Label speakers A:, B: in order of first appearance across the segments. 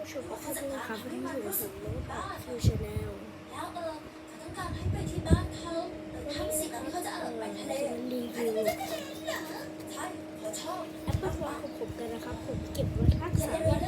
A: ผู้ชมทุกท่านด้วยนะครับที่อยู่กับผมน้องปากคิวชาแนล
B: แล้วเออเขาต้องการให้ไปที่บ้านเขาทำสิ่งที่เขาจะเอาไปทะเล
A: รีวิว
B: ใช่เขาชอบ
A: แอปเปิลวอทของผมกันนะครับ ผมเก็บไว้รักษาไว้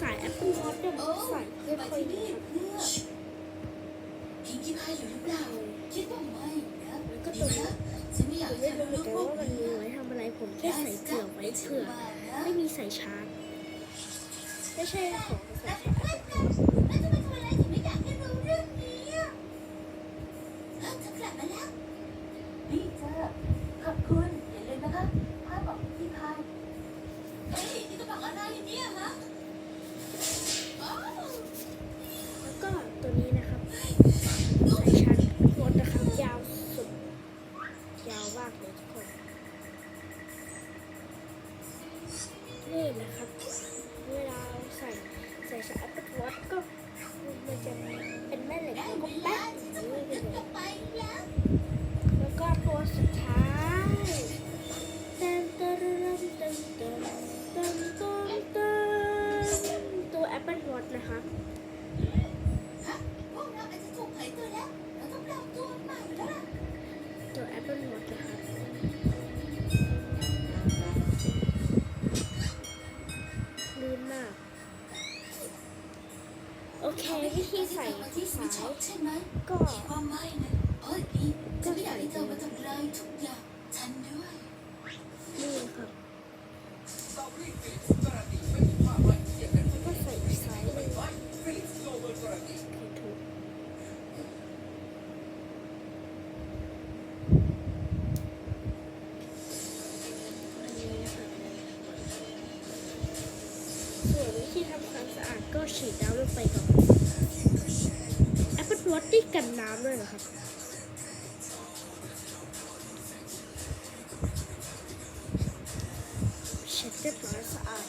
A: สาย Apple Watch เนี่ยใส่ไม่
B: ไป
A: ค่อย
B: ที่
A: ดี
B: นี่
A: ครับ
B: เพื่อพิงกี้พายอยู่หรือเปล่าคิดว่าไม่นะ
A: แล้วก็ตัว
B: ฉันไม่อยาก
A: ผมไม่รู้เหมื
B: รู้
A: อนกัน
B: พวก
A: ว่ามัน
B: นี้
A: ไว้ทำอะไรผมแค่ใส่เผื่อไว้เผื่อไม่มีสายชาร์จไม่ใช่ของสายชาร์จ
B: แล้วจะไปทำอะไรถึงไม่อยากให้รู้เรื่องนี้อะเธอกลับมาแล้วนี่เจ้าขอบคุณอย่าลืมนะคะ
A: แล้วก็ตัวนี้นะครับสายชาร์จ Apple Watch นะครับยาวสุด ยาวมากเลยทุกคนนี่นะครับ โอเควิธีใส่ที่สา
B: ย
A: ก็
B: ความไม่นะเพราะนี่ฉันไม่อยากให้เธอมาทำลายทุกอย่างฉันด้วย
A: นี่ครับก็ใส่สายเลยก ส่วนวิธีทำความสะอาด ก็ฉีดน้ำลงไปก่อน Apple Watch นี่กันน้ำด้วยนะครับเช็ดเรียบร้อยสะอาด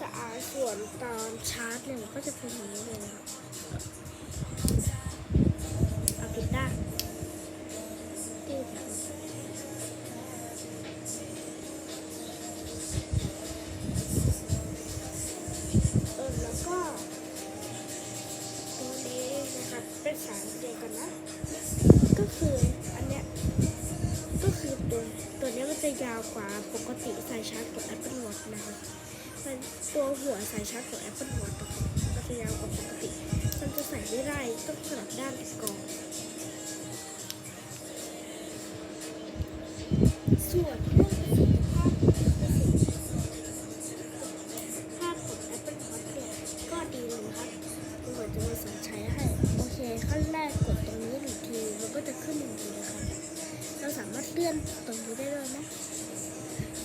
A: สะอาดส่วนตอนชาร์จเนี่ยมันก็จะเป็นอย่างนี้เลยนะครับ ตัวตัวเนี้ยมันจะยาวกว่าปกติสายชาร์จของ Apple Watch นะคะมันตัวหัวสายชาร์จของ Apple Watch ก็จะยาวกว่าปกติ มันจะใส่ไม่ได้ต้องสลับด้าน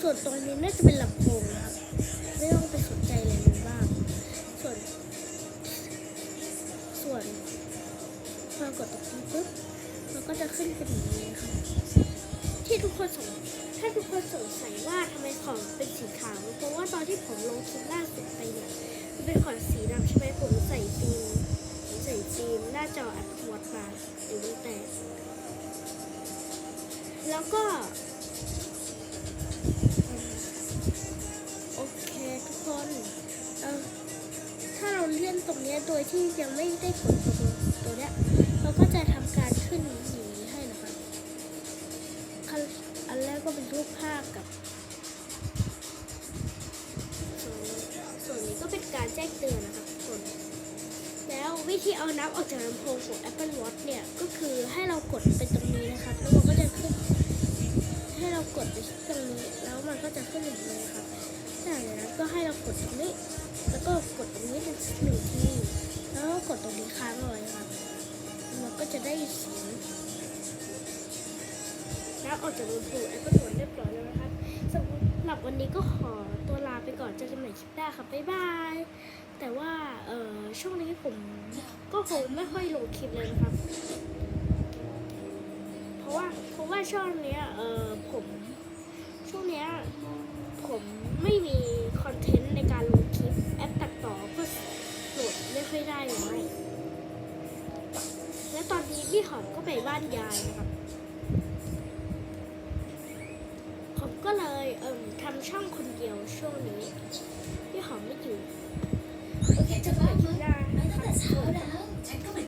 A: ส่วนตรงนี้น่าจะเป็นลำโพงนะครับ ไม่ต้องไปสนใจอะไรมันบ้าง ส่วน ส่วนพอกดตรงนี้ปุ๊บมันก็จะขึ้นเป็นอย่างนี้ครับ ที่ทุกคนสงถ้าทุกคนสงสัยว่าทำไมของเป็นสีขาวเพราะว่าตอนที่ผมลงคลิปล่าสุดไปเนี่ยมันเป็นของสีดำใช่ไหมผมใส่ฟิล์มใส่ฟิล์มหน้าจอ Apple Watch มาเดี๋ยวมันแตกแล้วก็ เนี่ยโดยที่ยังไม่ได้กดตัวตัวเนี้ยเราก็จะทำการขึ้นอย่างนี้ให้นะคะขั้นอันแรกก็เป็นรูปภาพกับส่วนส่วนนี้ก็เป็นการแจ้งเตือนนะคะทุกคนแล้ววิธีเอาน้ำออกจากลำโพงของ Apple Watch เนี่ยก็คือให้เรากดไปตรงนี้นะครับแล้วมันก็จะขึ้นให้เรากดไปที่ตรงนี้แล้วมันก็จะขึ้นอย่างนี้ครับจากนั้นก็ให้เรากดตรงนี้ แล้วก็กดตรงนี้หนึ่งหนึ่งทีแล้วก็กดตรงนี้ค้างเอาไว้ครับมันก็จะได้เสียงแล้วออกจากลำโพง Apple Watch เรียบร้อยแล้วนะครับสำหรับวันนี้ก็ขอตัวลาไปก่อนเจอกันใหม่คลิปหน้าครับบ๊ายบาย แต่ว่าเอ่อช่วงนี้ผมก็คงไม่ค่อยลงคลิปเลยนะครับ เพราะว่าเพราะว่าช่วงเนี้ยเอ่อผมช่วงเนี้ย ตอนนี้พี่หอมก็ไปบ้านยายนะครับผมก็เลยเอ่มทำช่องคนเดียวช่วงนี้ พี่หอมไม่อยู่
B: โอเคจะบ้านมั้ยไปตั้งแต่เช้าแล้ว